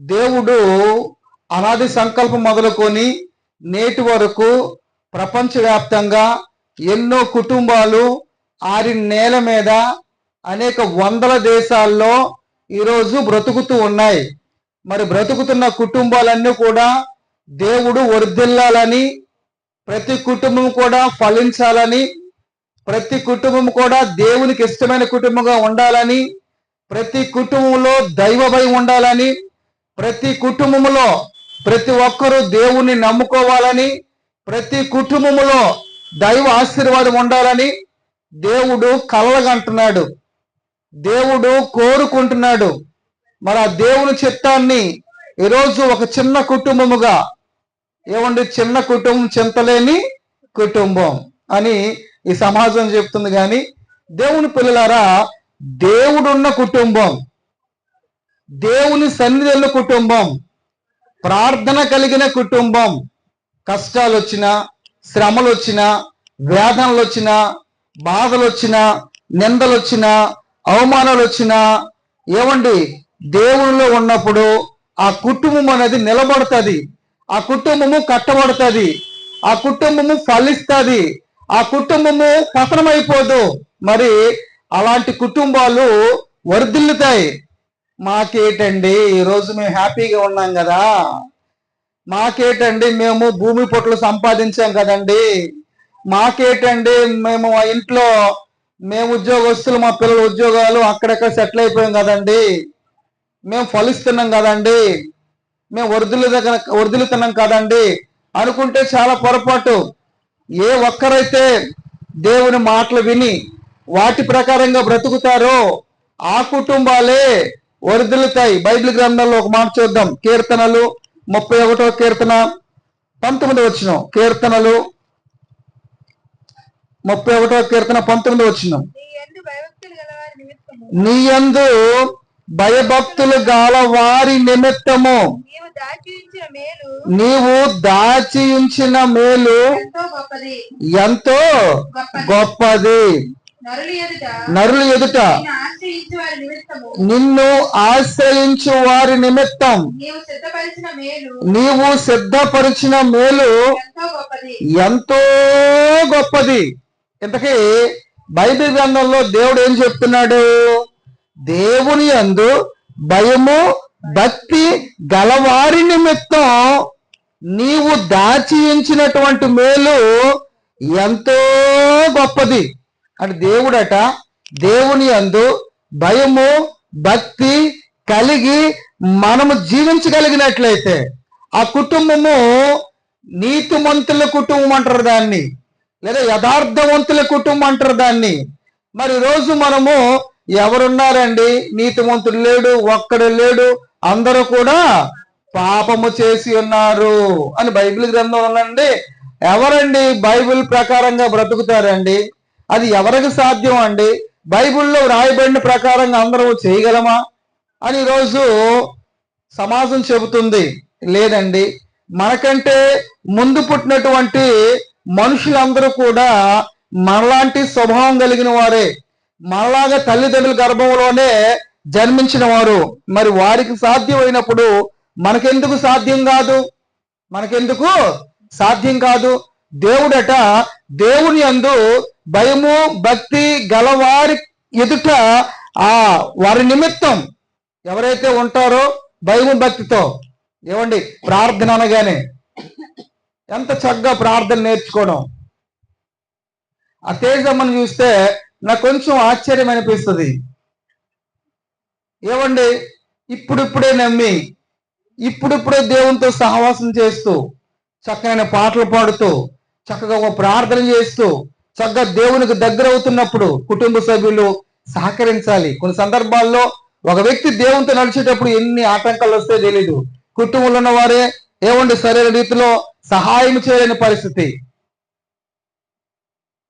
దేవుడు అనాది సంకల్పం మొదలుకొని నేటి వరకు ప్రపంచవ్యాప్తంగా ఎన్నో కుటుంబాలు ఆరి నేల మీద అనేక వందల దేశాల్లో ఈరోజు బ్రతుకుతూ ఉన్నాయి. మరి బ్రతుకుతున్న కుటుంబాలన్నీ కూడా దేవుడు వర్ధిల్లాలని ప్రతి కుటుంబం కూడా ఫలించాలని ప్రతి కుటుంబం కూడా దేవునికి ఇష్టమైన కుటుంబంగా ఉండాలని ప్రతి కుటుంబంలో దైవ భయం ఉండాలని ప్రతి కుటుంబంలో ప్రతి ఒక్కరూ దేవుణ్ణి నమ్ముకోవాలని ప్రతి కుటుంబంలో దైవ ఆశీర్వాదం ఉండాలని దేవుడు కలలుగంటున్నాడు దేవుడు కోరుకుంటున్నాడు. మరి ఆ దేవుని చిత్తాన్ని ఈరోజు ఒక చిన్న కుటుంబముగా ఏమండి చిన్న కుటుంబం చింతలేని కుటుంబం అని ఈ సమాజం చెప్తుంది కానీ దేవుని పిల్లలారా దేవుడున్న కుటుంబం. దేవుని సన్నిధిలో కుటుంబం ప్రార్థన కలిగిన కుటుంబం. కష్టాలు వచ్చినా శ్రమలు వచ్చినా వేదనలు వచ్చినా బాధలు వచ్చినా నిందలు వచ్చినా అవమానాలు వచ్చినా ఏమండి దేవునిలో ఉన్నప్పుడు ఆ కుటుంబం అనేది నిలబడుతుంది. ఆ కుటుంబము కట్టబడుతుంది. ఆ కుటుంబము ఫలిస్తుంది. ఆ కుటుంబము పతనమైపోదు. మరి అలాంటి కుటుంబాలు వర్ధిల్లుతాయి. మాకేటండి? ఈరోజు మేము హ్యాపీగా ఉన్నాం కదా. మాకేటండి? మేము భూమి పొట్లు సంపాదించాం కదండి. మాకేటండి? మేము ఇంట్లో మేము ఉద్యోగస్తులు మా పిల్లల ఉద్యోగాలు అక్కడక్కడ సెటిల్ అయిపోయాం కదండి. మేము ఫలిస్తున్నాం కదండి. మేము వరదలు దగ్గర వరదలుతున్నాం కదండి. అనుకుంటే చాలా పొరపాటు. ఏ ఒక్కరైతే దేవుని మాటలు విని వాటి ప్రకారంగా బ్రతుకుతారో ఆ కుటుంబాలే వరదలుతాయి బైబిల్ గ్రంథంలో ఒక మాట చూద్దాం. కీర్తనలు ముప్పై ఒకటో కీర్తన పంతొమ్మిది వచ్చిన కీర్తనలు ముప్పై ఒకటో కీర్తన పంతొమ్మిది వచ్చిన నీ యందు భయభక్తులు గల వారి నిమిత్తము. నీవు దాచి ఉంచిన మేలు ఎంతో గొప్పది. నరులు ఎదుట నిన్ను ఆశ్రయించు వారి నిమిత్తం. నీవు సిద్ధపరిచిన మేలు ఎంతో గొప్పది. ఇంతకీ బైబిల్ గ్రంథంలో దేవుడు ఏం చెప్తున్నాడు? దేవుని యందు భయము భక్తి గలవారి నిమిత్తం నీవు దాచి ఉంచినటువంటి మేలు ఎంతో గొప్పది. అంటే దేవుడట దేవుని యందు భయము భక్తి కలిగి మనము జీవించగలిగినట్లయితే ఆ కుటుంబము నీతిమంతుల కుటుంబం అంటారు దాన్ని. లేదా యథార్థవంతుల కుటుంబం అంటారు దాన్ని. మరి రోజు మనము ఎవరున్నారండి? నీతిమంతుడు లేడు ఒక్కడు లేడు అందరూ కూడా పాపము చేసి ఉన్నారు అని బైబిల్ గ్రంథం ఉందండి. ఎవరండి బైబిల్ ప్రకారంగా బ్రతుకుతారండి? అది ఎవరికి సాధ్యం అండి? బైబిల్లో రాయబడిన ప్రకారంగా అందరూ చేయగలమా? అని ఈరోజు సమాజం చెబుతుంది. లేదండి. మనకంటే ముందు పుట్టినటువంటి మనుషులందరూ కూడా మనలాంటి స్వభావం కలిగిన వారే. మనలాగా తల్లిదండ్రుల గర్భంలోనే జన్మించిన వారు. మరి వారికి సాధ్యమైనప్పుడు మనకెందుకు సాధ్యం కాదు? మనకెందుకు సాధ్యం కాదు? దేవుడట దేవుని యందు భయము భక్తి గలవారి ఎదుట ఆ వారి నిమిత్తం ఎవరైతే ఉంటారో భయము భక్తితో ఏమండి ప్రార్థన అనగానే ఎంత చక్కగా ప్రార్థన నేర్చుకోవడం. ఆ తేజమ్మను చూస్తే నాకు కొంచెం ఆశ్చర్యం అనిపిస్తుంది. ఏమండి ఇప్పుడిప్పుడే నమ్మి ఇప్పుడిప్పుడే దేవునితో సహవాసం చేస్తూ చక్కనైన పాటలు పాడుతూ చక్కగా ఒక ప్రార్థన చేస్తూ చక్కగా దేవునికి దగ్గర అవుతున్నప్పుడు కుటుంబ సభ్యులు సహకరించాలి. కొన్ని సందర్భాల్లో ఒక వ్యక్తి దేవునితో నడిచేటప్పుడు ఎన్ని ఆటంకాలు వస్తాయో తెలియదు కుటుంబంలో ఉన్న వారే ఏమండి సరైన రీతిలో సహాయం చేయలేని పరిస్థితి.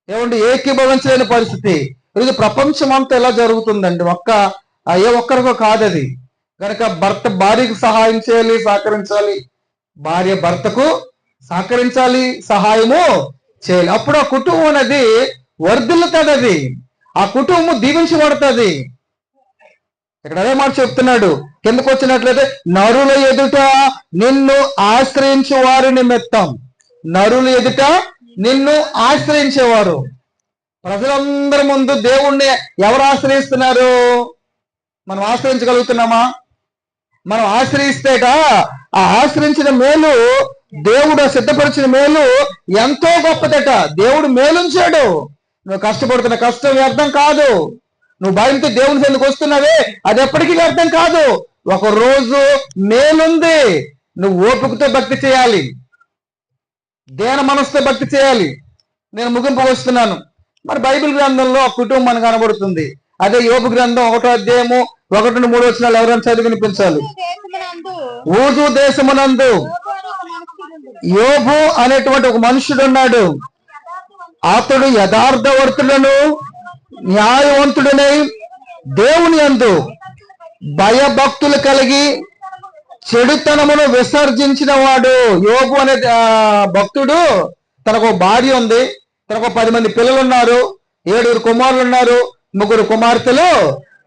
ఏమండి ఏకీభవించలేని పరిస్థితి. ఇది ప్రపంచం అంతా ఎలా జరుగుతుందండి? ఒక్క ఏ ఒక్కరికో కాదు అది కనుక భర్త భార్యకు సహాయం చేయాలి సహకరించాలి. భార్య భర్తకు సహకరించాలి సహాయము చేయాలి. అప్పుడు ఆ కుటుంబం అనేది వర్ధిల్లుతుంది. అది ఆ కుటుంబం దీవించబడుతుంది. ఇక్కడ అదే మాట చెప్తున్నాడు. కిందకు వచ్చినట్లయితే నరుల ఎదుట నిన్ను ఆశ్రయించేవారు నిమిత్తం. నరుల ఎదుట నిన్ను ఆశ్రయించేవారు ప్రజలందరి ముందు దేవుణ్ణి ఎవరు ఆశ్రయిస్తున్నారు? మనం ఆశ్రయించగలుగుతున్నామా? మనం ఆశ్రయిస్తేట ఆ ఆశ్రయించిన మేలు దేవుడు సిద్ధపరిచిన మేలు ఎంతో గొప్పదట. దేవుడు మేలుంచాడు. నువ్వు కష్టపడుతున్న కష్టం వ్యర్థం కాదు. నువ్వు భయంతో దేవుని ఎందుకు వస్తున్నావే అది ఎప్పటికీ వ్యర్థం కాదు. ఒక రోజు మేలుంది. నువ్వు ఓపికతో భక్తి చేయాలి. దేన మనసుతో భక్తి చేయాలి. నేను ముగింపు వస్తున్నాను. మరి బైబిల్ గ్రంథంలో కుటుంబం కనబడుతుంది. అదే యోపు గ్రంథం ఒకటో అధ్యాయము ఒకటి నుండి మూడు వచ్చిన ఎవరైనా చదివి వినిపించాలి. ఊజు దేశమునందు యోబు అనేటువంటి ఒక మనుషుడు ఉన్నాడు. అతడు యథార్థవర్తులను న్యాయవంతుడనై దేవుని అందు భయభక్తులు కలిగి చెడుతనమును విసర్జించిన వాడు యోగు అనే భక్తుడు. తనకు ఒక భార్య ఉంది. తనకు పది మంది పిల్లలు ఉన్నారు ఏడుగురు కుమారులు ఉన్నారు. ముగ్గురు కుమార్తెలు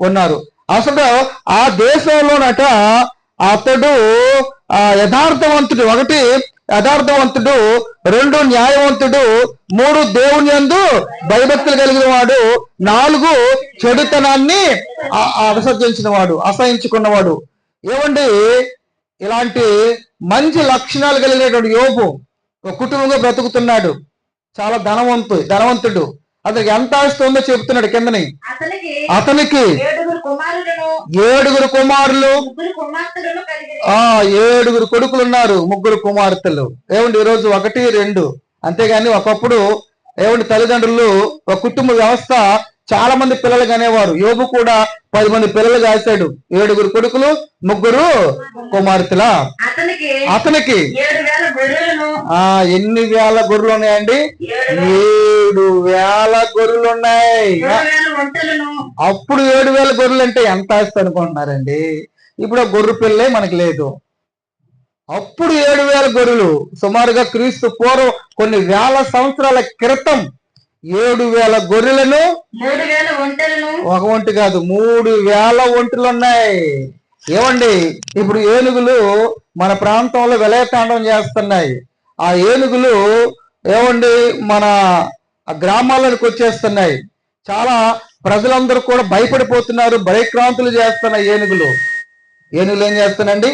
ఉన్నారు. అసలు ఆ దేశంలోనట అతడు ఆ యథార్థవంతుడు. ఒకటి యథార్థవంతుడు రెండు న్యాయవంతుడు మూడు దేవుని యందు భయభక్తులు కలిగిన వాడు నాలుగు చెడుతనాన్ని విసర్జించిన వాడు అసహించుకున్నవాడు. ఏమండి ఇలాంటి మంచి లక్షణాలు కలిగినటువంటి యోబు ఒక కుటుంబంగా బ్రతుకుతున్నాడు. చాలా ధనవంతు ధనవంతుడు. అతనికి ఎంత ఆస్తి ఉందో చెప్తున్నాడు కిందని. అతనికి అతనికి ఏడుగురు కుమారులు. ఆ ఏడుగురు కొడుకులు ఉన్నారు ముగ్గురు కుమార్తెలు. ఏమండి ఈరోజు ఒకటి రెండు. అంతేగాని ఒకప్పుడు ఏమండి తల్లిదండ్రులు ఒక కుటుంబ వ్యవస్థ చాలా మంది పిల్లలు కనేవారు. యోబు కూడా పది మంది పిల్లలు కాశాడు. ఏడుగురు కొడుకులు ముగ్గురు కుమార్తెల? అతనికి ఆ ఎన్ని వేల గొర్రెలు ఉన్నాయండి ఏడు వేల గొర్రెలు ఉన్నాయి అప్పుడు ఏడు వేల గొర్రెలు అంటే ఎంత ఆస్తి అనుకుంటున్నారండి? ఇప్పుడు గొర్రె పిల్లే మనకి లేదు. అప్పుడు ఏడు వేల గొర్రెలు. సుమారుగా క్రీస్తు పూర్వం కొన్ని వేల సంవత్సరాల క్రితం ఏడు వేల గొర్రెలను? మూడు వేల ఒంటెలను. ఒక ఒంటి కాదు మూడు వేల ఒంటులు ఉన్నాయి ఏమండి ఇప్పుడు ఏనుగులు మన ప్రాంతంలో విలయతాండం చేస్తున్నాయి. ఆ ఏనుగులు ఏమండి మన ఆ గ్రామాల్లోకి వచ్చేస్తున్నాయి. చాలా ప్రజలందరూ కూడా భయపడిపోతున్నారు భయక్రాంతులు చేస్తున్నాయి ఏనుగులు. ఏనుగులు ఏం చేస్తున్నాయండి?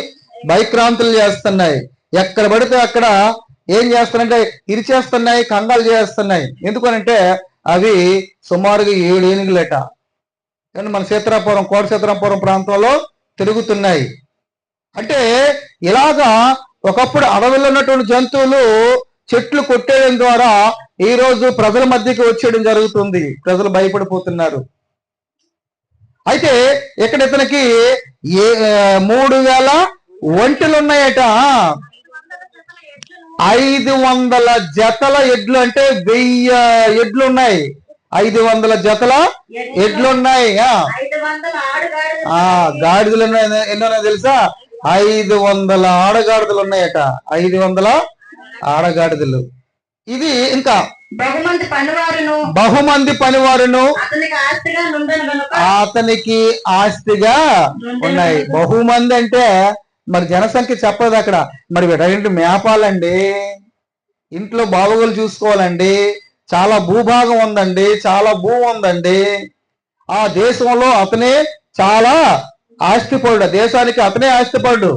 భయక్రాంతులు చేస్తున్నాయి. ఎక్కడ పడితే అక్కడ ఏం చేస్తానంటే ఇరిచేస్తున్నాయి కంగాలు చేస్తున్నాయి. ఎందుకనంటే అవి సుమారుగా ఏడు ఏనుగులట. కానీ మన సీతారాపురం కోట సీతారాపురం ప్రాంతంలో తిరుగుతున్నాయి. అంటే ఇలాగా ఒకప్పుడు అడవిలో ఉన్నటువంటి జంతువులు చెట్లు కొట్టేయడం ద్వారా ఈ రోజు ప్రజల మధ్యకి వచ్చేయడం జరుగుతుంది. ప్రజలు భయపడిపోతున్నారు. అయితే ఇక్కడ ఇతనికి ఏ మూడు వేల ఒంటెలు ఉన్నాయట. ఐదు వందల జతల ఎడ్లు అంటే వెయ్యి ఎడ్లు ఉన్నాయి ఐదు వందల జతల ఎడ్లు. ఉన్నాయి ఆ. ఐదు వందల ఆడుగాడు ఆ గాడిదలు ఉన్నాయి ఎన్నో తెలుసా? ఐదు వందల ఆడగాడిదలు ఉన్నాయట. ఐదు వందల ఆడగాడిదలు. ఇది ఇంకా బహుమంది పనివారును. బహుమంది అతనికి ఆస్తిగా ఉన్నాయి. బహుమంది అంటే మరి జనసంఖ్య చెప్పదు అక్కడ. మరి వీటన్నింటి మేపాలండి ఇంట్లో బాగోగులు చూసుకోవాలండి. చాలా భూభాగం ఉందండి. చాలా భూమి ఉందండి. ఆ దేశంలో అతనే చాలా ఆస్తిపరుడు. ఆ దేశానికి అతనే ఆస్తిపరుడు.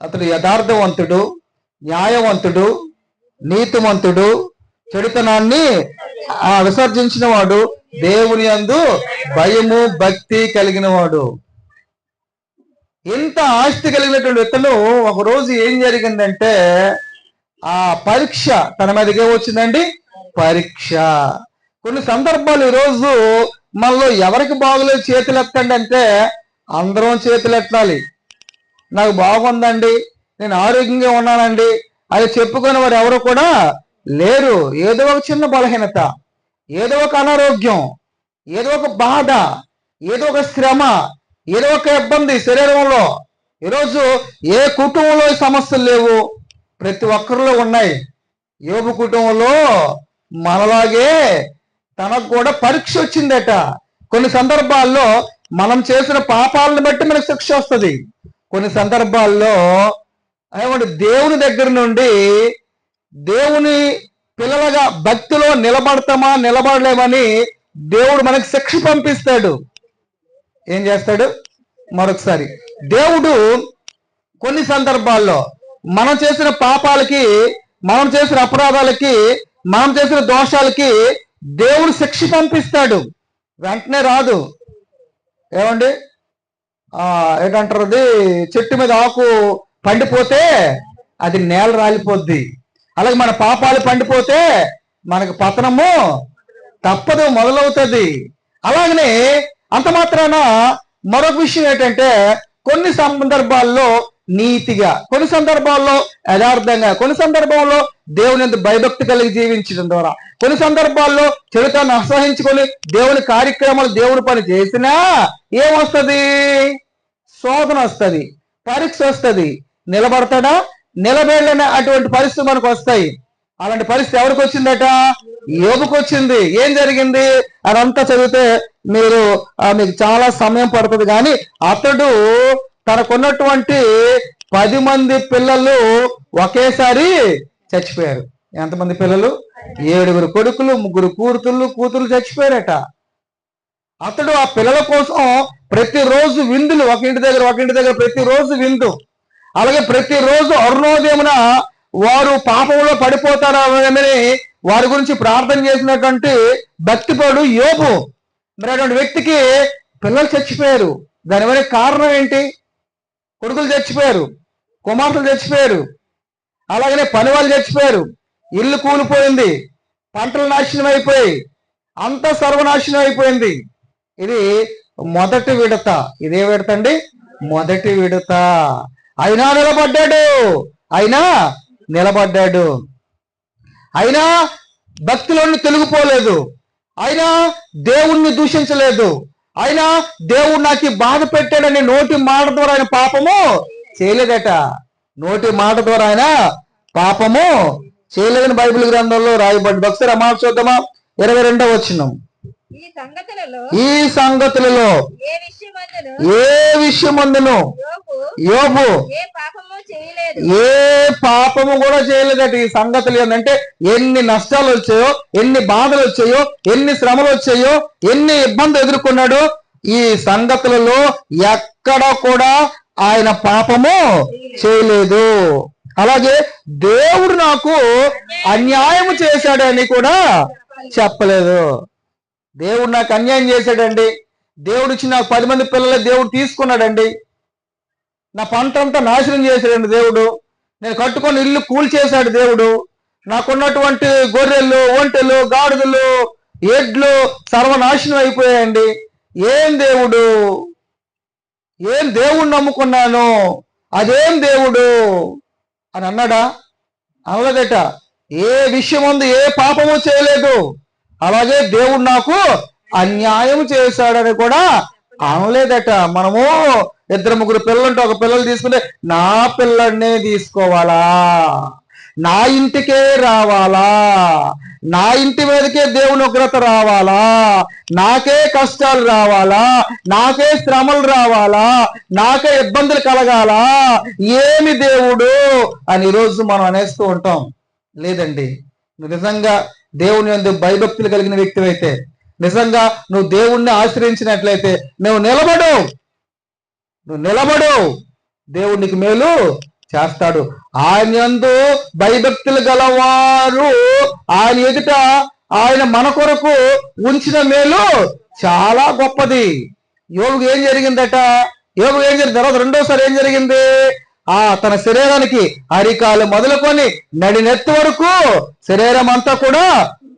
అతడు యథార్థవంతుడు న్యాయవంతుడు నీతిమంతుడు చెడుతనాన్ని విసర్జించిన వాడు దేవుని యందు భయము భక్తి కలిగిన వాడు ఇంత ఆస్తి కలిగినటువంటి వ్యక్తులు ఒక రోజు ఏం జరిగిందంటే ఆ పరీక్ష తన మీదకే వచ్చిందండి? పరీక్ష. కొన్ని సందర్భాలు ఈరోజు మనలో ఎవరికి బాగులేదు చేతులు ఎత్తండి అంటే అందరం చేతులు ఎత్తాలి. నాకు బాగుందండి నేను ఆరోగ్యంగా ఉన్నానండి అది చెప్పుకునే వారు ఎవరు కూడా లేరు. ఏదో ఒక చిన్న బలహీనత ఏదో ఒక అనారోగ్యం ఏదో ఒక బాధ ఏదో ఒక శ్రమ ఏదో ఒక ఇబ్బంది శరీరంలో. ఈరోజు ఏ కుటుంబంలో సమస్యలు లేవు? ప్రతి ఒక్కరిలో ఉన్నాయి. యోగు కుటుంబంలో మనలాగే తనకు కూడా పరీక్ష వచ్చిందట. కొన్ని సందర్భాల్లో మనం చేసిన పాపాలను బట్టి మనకు శిక్ష వస్తుంది. కొన్ని సందర్భాల్లో ఏమంటే దేవుని దగ్గర నుండి దేవుని పిల్లలుగా భక్తిలో నిలబడతామా నిలబడలేమని దేవుడు మనకు శిక్ష పంపిస్తాడు. ఏం చేస్తాడు? మరొకసారి. దేవుడు కొన్ని సందర్భాల్లో మనం చేసిన పాపాలకి మనం చేసిన అపరాధాలకి మనం చేసిన దోషాలకి దేవుడు శిక్ష పంపిస్తాడు. వెంటనే రాదు. ఏమండి? ఏంటంటారు అది? చెట్టు మీద ఆకు పండిపోతే అది నేల రాలిపోద్ది. అలాగే మన పాపాలు పండిపోతే మనకు పతనము తప్పదు మొదలవుతుంది. అలాగనే అంత మాత్రాన మరొక విషయం ఏంటంటే కొన్ని సందర్భాల్లో నీతిగా కొన్ని సందర్భాల్లో యథార్థంగా కొన్ని సందర్భాల్లో దేవుని భయభక్తి కలిగి జీవించడం ద్వారా కొన్ని సందర్భాల్లో చెడుతాన్ని అసహించుకొని దేవుని కార్యక్రమాలు దేవుని పని చేసినా ఏమొస్తుంది? శోధన వస్తుంది పరీక్ష వస్తుంది. నిలబడతాడా? నిలబడలేని అటువంటి పరిస్థితి మనకు వస్తాయి. అలాంటి పరిస్థితి ఎవరికి వచ్చిందట? యోగుకు వచ్చింది ఏం జరిగింది? అదంతా చదివితే మీరు మీకు చాలా సమయం పడుతుంది. కానీ అతడు తనకున్నటువంటి పది మంది పిల్లలు ఒకేసారి చచ్చిపోయారు. ఎంతమంది పిల్లలు? ఏడుగురు కొడుకులు ముగ్గురు కూతుళ్ళు కూతురు చచ్చిపోయారట. అతడు ఆ పిల్లల కోసం ప్రతిరోజు విందులు ఒక ఇంటి దగ్గర ఒక ఇంటి దగ్గర ప్రతిరోజు విందు. అలాగే ప్రతిరోజు అరుణోదయమున వారు పాపంలో పడిపోతారని వారి గురించి ప్రార్థన చేసినటువంటి భక్తిపడు యోబు. మరి అటువంటి వ్యక్తికి పిల్లలు చచ్చిపోయారు. దాని కారణం ఏంటి? కొడుకులు చచ్చిపోయారు. కుమార్తెలు చచ్చిపోయారు. అలాగనే పని వాళ్ళు చచ్చిపోయారు. ఇల్లు కూలిపోయింది. పంటలు నాశనం అయిపోయి అంత సర్వనాశనం అయిపోయింది. ఇది మొదటి విడత. ఇదే విడత అండి? మొదటి విడత. అయినా నిలబడ్డాడు. అయినా నిలబడ్డాడు. అయినా భక్తిలోని తొలగిపోలేదు. అయినా దేవుణ్ణి దూషించలేదు. అయినా దేవుడు నాకు బాధ పెట్టాడని నోటి మాట ద్వారా ఆయన పాపము చేయలేదట. నోటి మాట ద్వారా ఆయన పాపము చేయలేదని బైబిల్ గ్రంథంలో రాయబడి ఒకసారి ఆ మాట చూద్దామా? ఇరవై రెండవ వచ్చినాం ఈ సంగతులలో ఏ విషయమందును? యోబు యోబు ఏ పాపము కూడా చేయలేదట ఈ సంగతులు ఏంటంటే ఎన్ని నష్టాలు వచ్చాయో ఎన్ని బాధలు వచ్చాయో ఎన్ని శ్రమలు వచ్చాయో ఎన్ని ఇబ్బందులు ఎదుర్కొన్నాడో ఈ సంగతులలో ఎక్కడ కూడా ఆయన పాపము చేయలేదు. అలాగే దేవుడు నాకు అన్యాయం చేశాడని కూడా చెప్పలేదు. దేవుడు నాకు అన్యాయం చేశాడండి. దేవుడు ఇచ్చి నాకు పది మంది పిల్లలు దేవుడు తీసుకున్నాడండి. నా పంట అంతా నాశనం చేశాడండి దేవుడు. నేను కట్టుకొని ఇల్లు కూల్చేశాడు దేవుడు. నాకున్నటువంటి గొర్రెలు ఒంటెలు గాడిదలు ఎడ్లు సర్వనాశనం అయిపోయాయండి. ఏం దేవుడు? ఏం దేవుడు నమ్ముకున్నాను? అదేం దేవుడు? అని అన్నాడా? అనలేదట. ఏ విషయం ఉంది ఏ పాపము చేయలేదు. అలాగే దేవుడు నాకు అన్యాయం చేశాడని కూడా అనలేదట. మనము ఇద్దరు ముగ్గురు పిల్లలుంటే ఒక పిల్లలు తీసుకుంటే నా పిల్లడినే తీసుకోవాలా? నా ఇంటికే రావాలా? నా ఇంటి మీదకే దేవుని ఉగ్రత రావాలా? నాకే కష్టాలు రావాలా? నాకే శ్రమలు రావాలా? నాకే ఇబ్బందులు కలగాలా? ఏమి దేవుడు? అని ఈరోజు మనం అనేస్తూ ఉంటాం. లేదండి. నిజంగా దేవుని యందు భయభక్తులు కలిగిన వ్యక్తి అయితే నిజంగా నువ్వు దేవుణ్ణి ఆశ్రయించినట్లయితే నువ్వు నిలబడు నువ్వు నిలబడు దేవుడు నీకు మేలు చేస్తాడు. ఆయన యందు భయభక్తులు గలవారు ఆయన ఎదుట ఆయన మన కొరకు ఉంచిన మేలు చాలా గొప్పది. యోగు ఏం జరిగిందట? యోగు ఏం జరిగింది? తర్వాత రెండోసారి ఏం జరిగింది? ఆ తన శరీరానికి అరికాలు మొదలుకొని నడినెత్తి వరకు శరీరం అంతా కూడా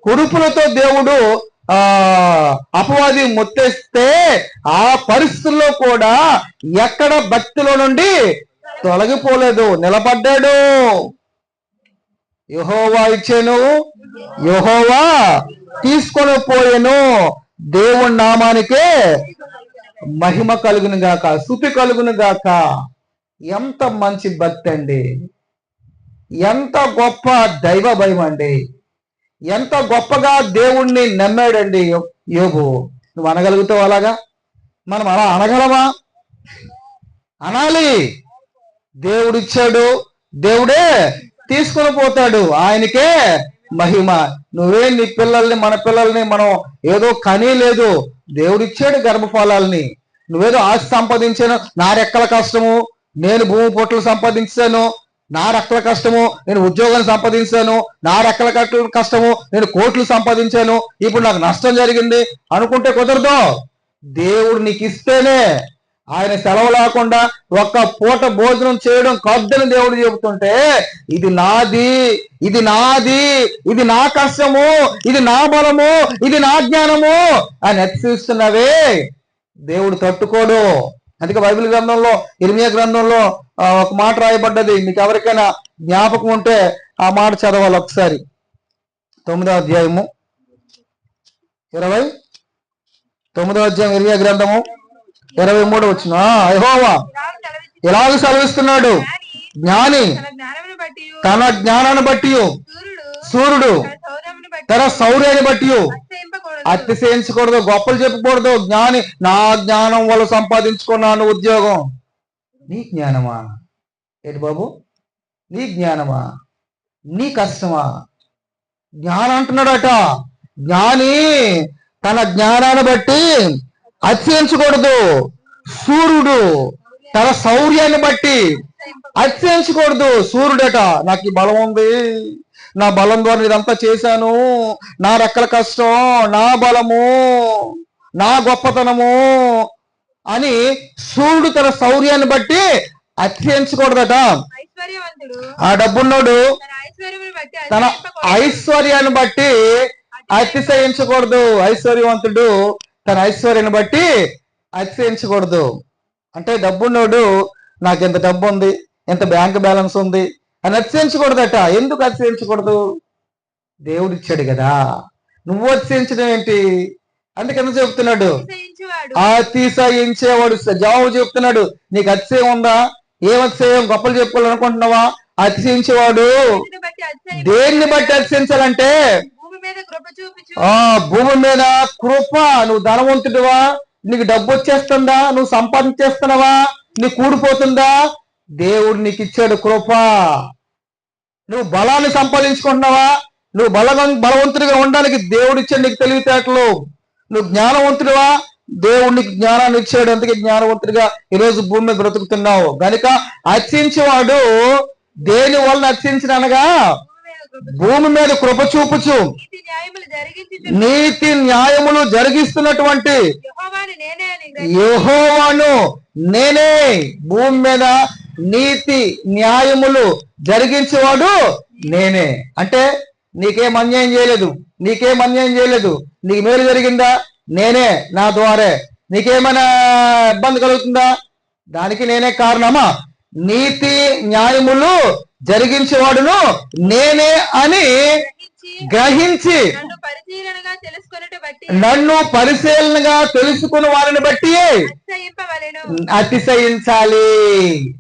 కురుపులతో దేవుడు ఆ అపవాది ముత్తేస్తే ఆ పరిస్థితుల్లో కూడా ఎక్కడ భక్తిలో నుండి తొలగిపోలేదు నిలబడ్డాడు. యహోవా ఇచ్చాను యహోవా తీసుకొని పోయాను. దేవుని నామానికే మహిమ కలుగును గాక శుతి కలుగును గాక ఎంత మంచి భక్తి అండి. ఎంత గొప్ప దైవ భయం అండి. ఎంత గొప్పగా దేవుణ్ణి నమ్మాడండి యో- నువ్వు అనగలుగుతావు అలాగా? మనం అలా అనగలమా? అనాలి. దేవుడిచ్చాడు. దేవుడే తీసుకొని పోతాడు. ఆయనకే మహిమ. నువ్వే నీ పిల్లల్ని మన పిల్లల్ని మనం ఏదో కనీ లేదు. దేవుడిచ్చాడు గర్భఫలాల్ని. నువ్వేదో ఆస్తి సంపాదించాను. నా రెక్కల కష్టము? నేను భూమి పొట్లు సంపాదించాను నా రెక్కల కష్టము నేను ఉద్యోగాన్ని సంపాదించాను నా రెక్కల కష్టము నేను కోట్లు సంపాదించాను ఇప్పుడు నాకు నష్టం జరిగింది అనుకుంటే కుదరదు. దేవుడు నీకు ఇస్తేనే ఆయన సెలవు లేకుండా ఒక్క పూట భోజనం చేయడం కద్దని దేవుడు చెబుతుంటే ఇది నాది ఇది నాది ఇది నా కష్టము ఇది నా బలము ఇది నా జ్ఞానము అని హెచ్చరిస్తున్నవే. దేవుడు తట్టుకోడు. అందుకే బైబిల్ గ్రంథంలో ఇర్మియా గ్రంథంలో ఒక మాట రాయబడ్డది. మీకు ఎవరికైనా జ్ఞాపకం ఉంటే ఆ మాట చదవాలి ఒకసారి. తొమ్మిదవ అధ్యాయము. ఇరవై తొమ్మిదవ అధ్యాయం ఇర్మియా గ్రంథము ఇరవై మూడు వచ్చిన. యెహోవా ఇలాగ సెలవిచ్చి ఎలాగ సెలవిస్తున్నాడు? జ్ఞాని తన జ్ఞానాన్ని బట్టి సూర్యుడు తన సౌర్యమును బట్టి శౌర్యాన్ని అతిశయించకూడదు గొప్పలు చెప్పకూడదు. జ్ఞాని నా జ్ఞానం వల్ల సంపాదించుకున్నాను ఉద్యోగం. నీ జ్ఞానమా? ఏంటి బాబు? నీ జ్ఞానమా? నీ కష్టమా? జ్ఞానం అంటున్నాడట. జ్ఞాని తన జ్ఞానాన్ని బట్టి అతిశయించకూడదు. సూర్యుడు తన శౌర్యాన్ని బట్టి అతిశయించకూడదు. సూర్యుడట నాకు ఈ బలం ఉంది. నా బలం ద్వారా ఇదంతా చేశాను. నా రెక్కల కష్టం నా బలము నా గొప్పతనము అని సూర్యుడు తన శౌర్యాన్ని బట్టి అతిశయించకూడదట ఐశ్వర్యవంతుడు ఆ డబ్బున్నోడు తన ఐశ్వర్యాన్ని బట్టి అతిశయించకూడదు. ఐశ్వర్యవంతుడు తన ఐశ్వర్యాన్ని బట్టి అతిశయించకూడదు. అంటే డబ్బున్నోడు నాకు ఎంత డబ్బు ఉంది ఎంత బ్యాంక్ బ్యాలెన్స్ ఉంది అని అతిశయించకూడదట. ఎందుకు అతిశయించకూడదు? దేవుడు ఇచ్చాడు కదా. నువ్వు అతిశయించడం ఏంటి? అందుకని చెప్తున్నాడు? అతిశయించువాడు. జవాబు చెప్తున్నాడు నీకు అతిశయం ఉందా? ఏం అతిశయం? గొప్పలు చెప్పుకోవాలనుకుంటున్నావా? అతిశయించేవాడు. దేనిని బట్టి అతిశయించాలంటే? భూమి మీద కృప చూపించు. ఆ భూమి మీద కృప. నువ్వు ధనవంతుడివా? నీకు డబ్బు వచ్చేస్తుందా? నువ్వు సంపాదించేస్తున్నావా? నీకు కూడిపోతుందా? దేవుడు నీకు ఇచ్చాడు కృప. నువ్వు బలాన్ని సంపాదించుకుంటున్నావా? నువ్వు బలగం బలవంతుడిగా ఉండడానికి దేవుడు ఇచ్చాడు నీకు తెలివితేటలు. నువ్వు జ్ఞానవంతుడివా? దేవుడు నీకు జ్ఞానాన్ని ఇచ్చాడు. అందుకే జ్ఞానవంతుడిగా ఈరోజు భూమి మీద బ్రతుకుతున్నావు. గనుక అర్చించేవాడు దేని వలన అర్చించిన అనగా భూమి మీద కృప చూపుచు. నీతి న్యాయములు జరిగిస్తున్నటువంటి యెహోవాను నేనే. భూమి మీద నీతి న్యాయములు జరిగించేవాడు నేనే. అంటే నీకేం అన్యాయం చేయలేదు. నీకేం అన్యాయం చేయలేదు. నీకు మేలు జరిగిందా? నేనే నా ద్వారే. నీకేమైనా ఇబ్బంది కలుగుతుందా? దానికి నేనే కారణమా? నీతి న్యాయములు జరిగించేవాడును నేనే అని గ్రహించి నన్ను పరిశీలనగా తెలుసుకున్న వారిని బట్టి అతిశయించాలి.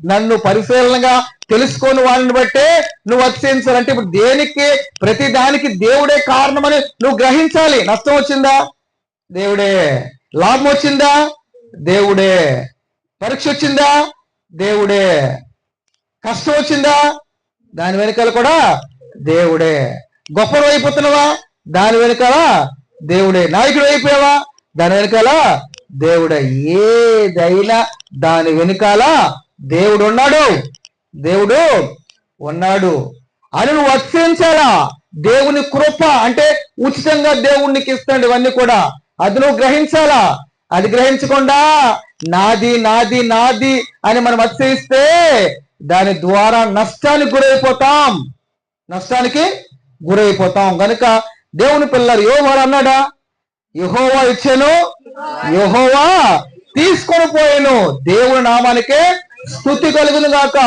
నన్ను పరిశీలనగా తెలుసుకొని వారిని బట్టే నువ్వు అతిశయించాలి. అంటే ఇప్పుడు దేనికి ప్రతి దానికి దేవుడే కారణమని నువ్వు గ్రహించాలి. నష్టం వచ్చిందా? దేవుడే. లాభం వచ్చిందా? దేవుడే. పరీక్ష వచ్చిందా? దేవుడే. కష్టం వచ్చిందా? దాని వెనకాల కూడా దేవుడే. గొప్పడు అయిపోతున్నావా? దాని వెనకాల దేవుడే. నాయకుడు అయిపోయావా? దాని వెనకాల దేవుడే. ఏదైనా దాని వెనకాల దేవుడు ఉన్నాడు. దేవుడు ఉన్నాడు. అని నువ్వు అత్యంచాలా దేవుని కృప అంటే ఉచితంగా దేవుడికి ఇస్తాడు ఇవన్నీ కూడా. అది నువ్వు గ్రహించాలా? అది గ్రహించకుండా నాది నాది నాది అని మనం అతిశయిస్తే దాని ద్వారా నష్టానికి గురైపోతాం. నష్టానికి గురైపోతాం. గనుక దేవుని పిల్లలు యోహోవా అన్నాడా యహోవా ఇచ్చాను యహోవా తీసుకొని పోయాను. దేవుని నామానికే స్థుతి కలుగును గాక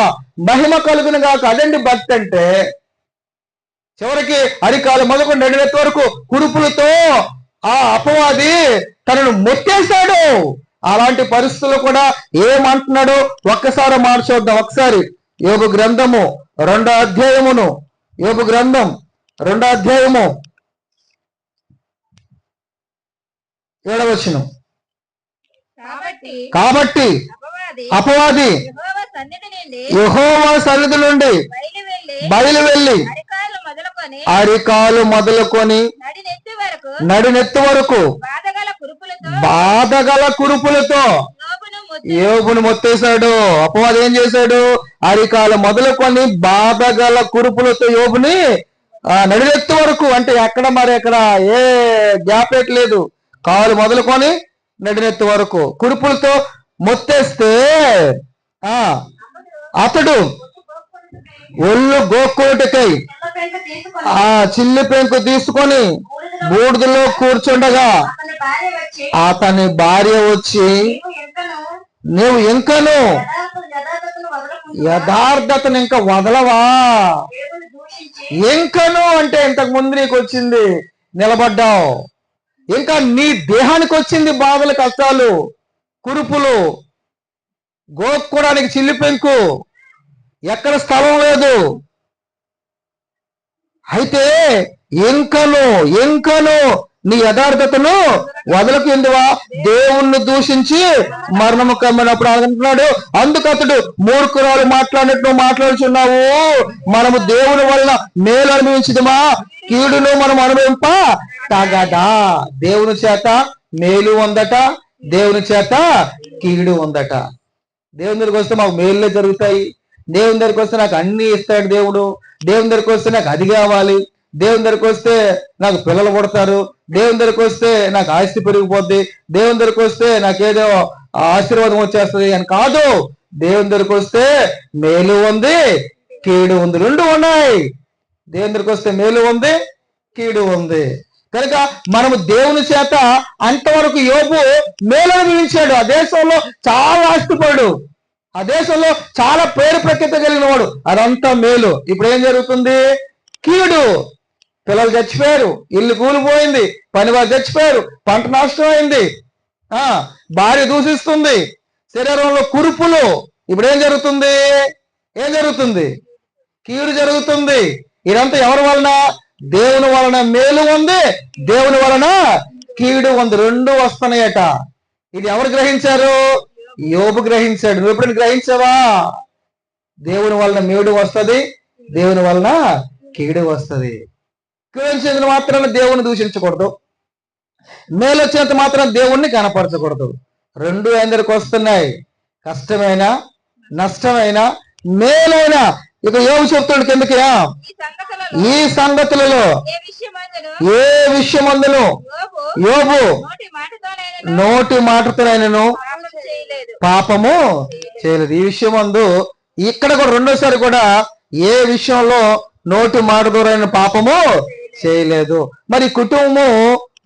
మహిమ కలుగును గాక. అదండి భక్తి అంటే. చివరికి అరికాలు మొదలుకొని నడినెత్తి వరకు కురుపులతో ఆ అపవాది తనను మొత్తేశాడు అలాంటి పరిస్థితుల్లో కూడా ఏమంటున్నాడో ఒక్కసారి మార్చొద్దాం. ఒకసారి యోగ గ్రంథము రెండో అధ్యాయమును. యోగ గ్రంథం రెండో అధ్యాయము. ఏడవచనం కాబట్టి అపవాది యెహోవా సన్నిధి నుండి బయలు వెళ్ళి అరికాలు మొదలుకొని నడినెత్తు వరకు బాధగల కురుపులతో యోగును మొత్తేశాడు. అపవాది ఏం చేశాడు? అరికాలు మొదలుకొని బాధగల కురుపులతో యోబుని ఆ నడినెత్తు వరకు అంటే ఎక్కడ మరి ఎక్కడ ఏ గ్యాప్ లేదు. కాలు మొదలుకొని నడినెత్తు వరకు కురుపులతో మొత్తేస్తే ఆ అతడు ఒళ్ళు గోక్కోటికై తీసుకొని ఆ చిల్లి పెంకు తీసుకొని బూడిదలో కూర్చుండగా అతని భార్య వచ్చి ఎంకను నువ్వు ఇంకను యథార్థతను ఇంకా వదలవా? ఇంకను అంటే ఇంతకు ముందు నీకు వచ్చింది నిలబడ్డావు. ఇంకా నీ దేహానికి వచ్చింది బాధలు కష్టాలు కురుపులు. గోక్కోడానికి చిల్లి పెంకు ఎక్కడ స్థలం లేదు. అయితే ఇంకను ఇంకను నీ యథార్థతను వదలకు ఎందువా దేవుణ్ణి దూషించి మరణము కమ్మినప్పుడు అనుకుంటున్నాడు అందుకు అతడు మూర్ఖురాలు మాట్లాడినట్టు నువ్వు మాట్లాడుచున్నావు. మనము దేవుని వలన మేలు అనుభవించదమా? కీడును మనం అనుభవింప? తగదా? దేవుని చేత మేలు ఉందట దేవుని చేత కీడు ఉందట దేవుని దగ్గరికి వస్తే మాకు మేలులే జరుగుతాయి. దేవుని దగ్గరికి వస్తే నాకు అన్ని ఇస్తాడు దేవుడు. దేవుని దగ్గరికి వస్తే నాకు అది కావాలి. దేవుని దగ్గరికి వస్తే నాకు పిల్లలు పుడతారు. దేవుని దగ్గరికి వస్తే నాకు ఆస్తి పెరిగిపోద్ది. దేవుని దగ్గరికి వస్తే నాకేదో ఆశీర్వాదం వచ్చేస్తుంది అని కాదు. దేవుని దగ్గరికి వస్తే మేలు ఉంది కీడు ఉంది. రెండు ఉన్నాయి. దేవుని దగ్గరికి వస్తే మేలు ఉంది కీడు ఉంది. కనుక మనము దేవుని చేత అంతవరకు యోబు మేలు అనుభవించాడు. ఆ దేశంలో చాలా ఆస్తిపడు ఆ దేశంలో చాలా పేరు ప్రఖ్యాత కలిగిన వాడు. అదంతా మేలు. ఇప్పుడు ఏం జరుగుతుంది? కీడు. పిల్లలు చచ్చిపోయారు ఇల్లు కూలిపోయింది పని వారు చచ్చిపోయారు పంట నష్టం అయింది. ఆ భార్య దూషిస్తుంది శరీరంలో కురుపులు. ఇప్పుడు ఏం జరుగుతుంది? ఏం జరుగుతుంది? కీడు జరుగుతుంది. ఇదంతా ఎవరి వలన? దేవుని వలన మేలు ఉంది దేవుని వలన కీడు ఉంది. రెండు వస్తున్నాయట. ఇది ఎవరు గ్రహించారు? యోబు గ్రహించాడు. నువ్వు ఎప్పుడు గ్రహించావా? దేవుని వలన మేడు వస్తుంది దేవుని వలన కీడు వస్తుంది. కీడించేందుకు మాత్రాన దేవుని దూషించకూడదు. మేలు వచ్చినంత మాత్రం దేవుణ్ణి కనపరచకూడదు. రెండు అందరికి వస్తున్నాయి? కష్టమైన నష్టమైన మేలైన. ఇక ఏమి చెప్తాడు కిందకి? ఈ సంగతులలో ఏ ఏ విషయమందును? యోబు నోటి మాటతోనైనను చేయలేదు. పాపము చేయలేదు. ఈ విషయం అందు ఇక్కడ కూడా రెండోసారి కూడా ఏ విషయంలో నోటి మాట దూరైన పాపము చేయలేదు. మరి కుటుంబము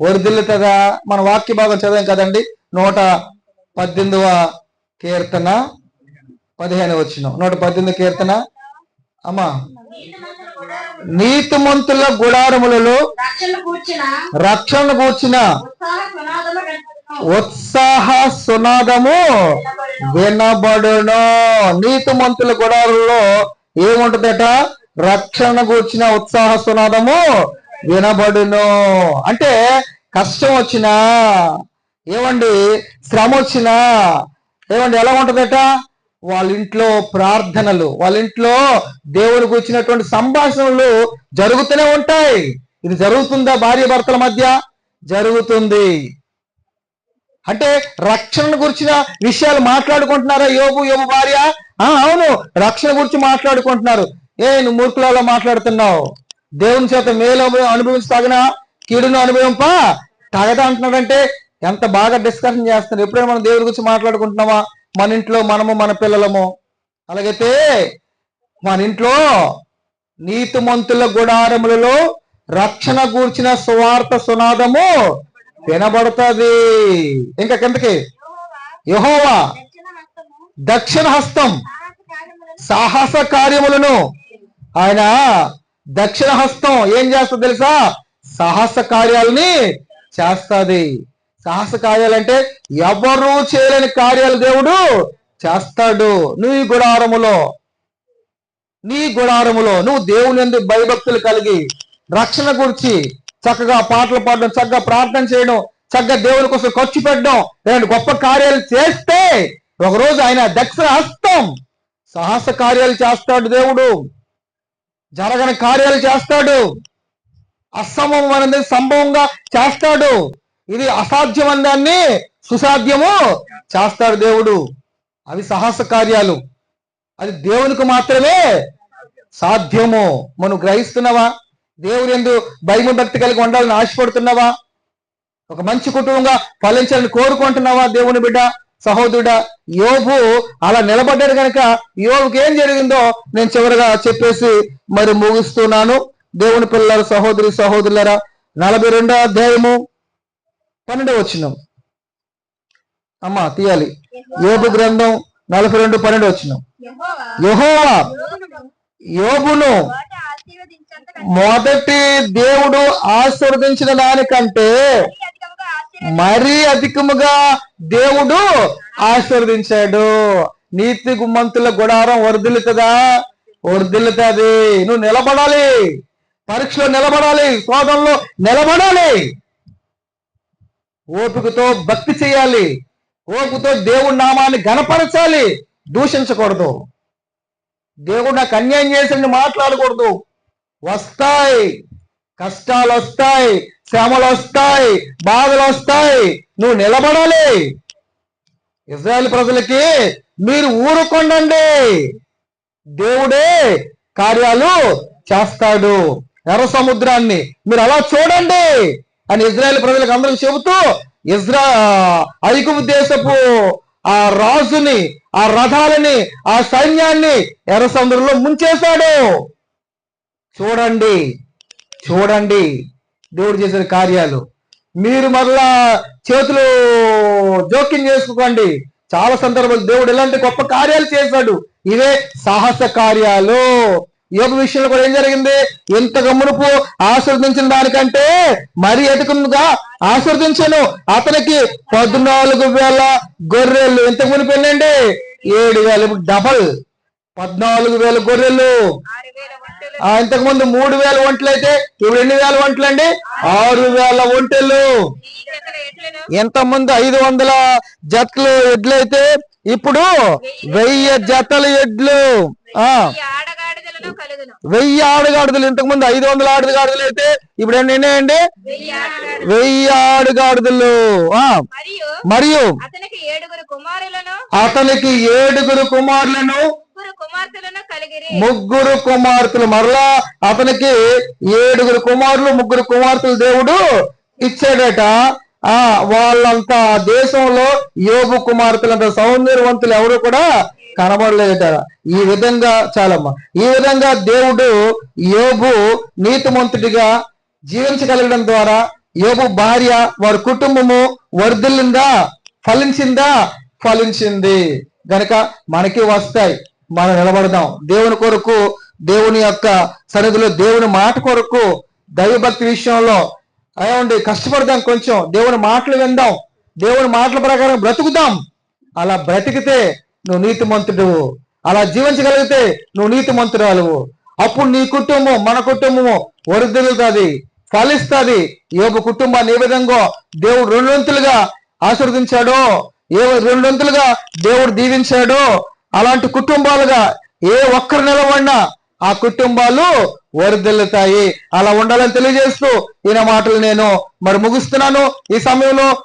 వరిదిల్లుతుందా మన వాక్య భాగం చదివాం కదండి. నూట పద్దెనిమిదవ కీర్తన పదిహేను వచ్చిన నూట పద్దెనిమిది కీర్తన? అమ్మా. నీతిమంతుల గుడారములలో రక్షణ కూర్చిన ఉత్సాహ సునాదము వినబడును. నీతిమంతుల గుడారుల్లో ఏముంటదట? రక్షణ కూర్చిన ఉత్సాహ సునాదము వినబడును. అంటే కష్టం వచ్చినా ఏమండి శ్రమ వచ్చినా ఏమండి ఎలా ఉంటుందట? వాళ్ళ ఇంట్లో ప్రార్థనలు వాళ్ళ ఇంట్లో దేవుని వచ్చినటువంటి సంభాషణలు జరుగుతూనే ఉంటాయి. ఇది జరుగుతుందా భార్య భర్తల మధ్య? జరుగుతుంది. అంటే రక్షణ గురించిన విషయాలు మాట్లాడుకుంటున్నారా యోగు యోగు భార్య? అవును రక్షణ గురించి మాట్లాడుకుంటున్నారు. ఏ నువ్వు మూర్ఖులలో మాట్లాడుతున్నావు. దేవుని చేత మేలు అనుభవించి తగిన కీడును అనుభవింప తగదా అంటున్నాడంటే ఎంత బాగా డిస్కషన్ చేస్తున్నారు. ఎప్పుడైనా మనం దేవుడి గురించి మాట్లాడుకుంటున్నామా? మన ఇంట్లో మనము మన పిల్లలము. అలాగైతే మన ఇంట్లో నీతిమంతుల గుడారములలో రక్షణ గూర్చిన సువార్త సునాదము వినబడుతుంది. ఇంకా కిందకి. యహోవా దక్షిణ హస్తం సాహస కార్యములను ఆయన దక్షిణ హస్తం ఏం చేస్తుంది తెలుసా? సాహస కార్యాలని చేస్తాది. సాహస కార్యాలంటే ఎవరు చేయలేని కార్యాలు దేవుడు చేస్తాడు. నీ గుడారములో నీ గుడారములో నువ్వు దేవుని ఎందుకు భయభక్తులు కలిగి రక్షణ గురించి చక్కగా పాటలు పాడడం చక్కగా ప్రార్థన చేయడం చక్కగా దేవుని కోసం ఖర్చు పెట్టడం రెండు గొప్ప కార్యాలు చేస్తే ఒకరోజు ఆయన దక్షిణ హస్తం సాహస కార్యాలు చేస్తాడు దేవుడు. జరగని కార్యాలు చేస్తాడు. అసంభవం అనేది సంభవంగా చేస్తాడు. ఇది అసాధ్యమైన దాన్ని సుసాధ్యము చేస్తాడు దేవుడు. అవి సాహస కార్యాలు. అది దేవునికి మాత్రమే సాధ్యము. మనం గ్రహిస్తున్నావా? దేవుడు ఎందు భయము భక్తి కలిగి ఉండాలని ఆశపడుతున్నావా? ఒక మంచి కుటుంబంగా ఫలించాలని కోరుకుంటున్నావా దేవుని బిడ్డ? సహోదరుడా యోబు అలా నిలబడ్డాడు కనుక యోబుకి ఏం జరిగిందో నేను చివరిగా చెప్పేసి మరి ముగిస్తున్నాను. దేవుని పిల్లల సహోదరి సహోదరులరా నలభై రెండో అధ్యాయము పన్నెండవ వచ్చినాం అమ్మా తీయాలి. యోబు గ్రంథం నలభై రెండు పన్నెండు వచ్చినాం యెహోవా యోబును మొదటి దేవుడు ఆశీర్వదించిన దానికంటే మరీ అధికముగా దేవుడు ఆశీర్వదించాడు. నీతి గుమ్మంతుల గుడారం వరదలుతుందా? వరదలుతుంది. నువ్వు నిలబడాలి. పరీక్షలో నిలబడాలి. శోధంలో నిలబడాలి. ఓపికతో భక్తి చేయాలి. ఓపికతో దేవుడి నామాన్ని గణపరచాలి దూషించకూడదు. దేవుడు నాకు అన్యాయం చేసి మాట్లాడకూడదు. వస్తాయి. కష్టాలు వస్తాయి. శ్రమలు వస్తాయి బాధలు వస్తాయి నువ్వు నిలబడాలి. ఇజ్రాయెల్ ప్రజలకి మీరు ఊరుకొండండి. దేవుడే కార్యాలు చేస్తాడు. ఎర్ర సముద్రాన్ని మీరు అలా చూడండి అని ఇజ్రాయెల్ ప్రజలకు అందరూ చెబుతూ ఇజ్రా ఐగుప్తు దేశపు ఆ రాజుని ఆ రథాలని ఆ సైన్యాన్ని ఎర్ర సముద్రంలో ముంచేశాడు. చూడండి చూడండి. దేవుడు చేసిన కార్యాలు. మీరు మరలా చేతులు జోక్యం చేసుకోండి చాలా సందర్భాలు దేవుడు ఇలాంటి గొప్ప కార్యాలు చేశాడు. ఇవే సాహస కార్యాలు. యోగ విషయంలో కూడా ఏం జరిగింది? ఎంత గమ్మునుపు ఆశీర్వదించిన దానికంటే మరీ ఎటుకుందిగా ఆశీర్వదించాను. అతనికి పద్నాలుగు వేల గొర్రెలు. ఎంత మునిపోయిందండి ఏడు వేల డబల్. పద్నాలుగు వేల గొర్రెలు. ఇంతకు ముందు మూడు వేల ఒంట్లు అయితే ఇప్పుడు ఎన్ని వేల ఒంట్లు అండి? ఆరు వేల ఒంటెలు. జతల ఎంత ముందు ఐదు వందల జట్లు ఎడ్లయితే ఇప్పుడు వెయ్యి జతల. ఎడ్లు. ఆ. వెయ్యి ఆడుగాడుదలు ఇంతకు ముందు ఐదు వందల ఆడుగాడుదలు అయితే ఇప్పుడు ఎన్ని ఉన్నాయండి వెయ్యి ఆడగాడు వెయ్యి ఆడుగాడుదలు. ఆ. మరియు అతనికి ఏడుగురు కుమారులను ముగ్గురు కుమార్తెలను కలిగిరి. ముగ్గురు కుమార్తెలు మరలా అతనికి ఏడుగురు కుమారులు ముగ్గురు కుమార్తెలు దేవుడు ఇచ్చాడట. ఆ వాళ్ళంతా దేశంలో యోగు కుమార్తెలంత సౌందర్యవంతులు ఎవరు కూడా కనబడలేదట. ఈ విధంగా చాలమ్మ. ఈ విధంగా దేవుడు యోగు నీతిమంతుడిగా జీవించగలగడం ద్వారా యోగు భార్య వారి కుటుంబము వర్ధిల్లిందా? ఫలించిందా? ఫలించింది. గనక మనకి వస్తాయి. మనం నిలబడదాం. దేవుని కొరకు దేవుని యొక్క సన్నిధిలో దేవుని మాట కొరకు దైవభక్తి విషయంలో అయ్యండి కష్టపడదాం కొంచెం. దేవుని మాటలు విందాం. దేవుని మాటల ప్రకారం బ్రతుకుదాం. అలా బ్రతికితే నువ్వు నీతిమంతుడు అలా జీవించగలిగితే నువ్వు నీతిమంతురాలువు. అప్పుడు నీ కుటుంబం మన కుటుంబము వరుదిల్లుతుంది ఫలిస్తుంది. యోగ కుటుంబాన్ని ఏ విధంగా దేవుడు రెండొంతులుగా ఆశీర్వదించాడో ఏ రెండొంతులుగా దేవుడు దీవించాడో అలాంటి కుటుంబాలుగా ఏ ఒక్కరు నిలబడినా ఆ కుటుంబాలు వరిదిల్లుతాయి. అలా ఉండాలని తెలియజేస్తూ ఈయన మాటలు నేను మరి ముగిస్తున్నాను. ఈ సమయంలో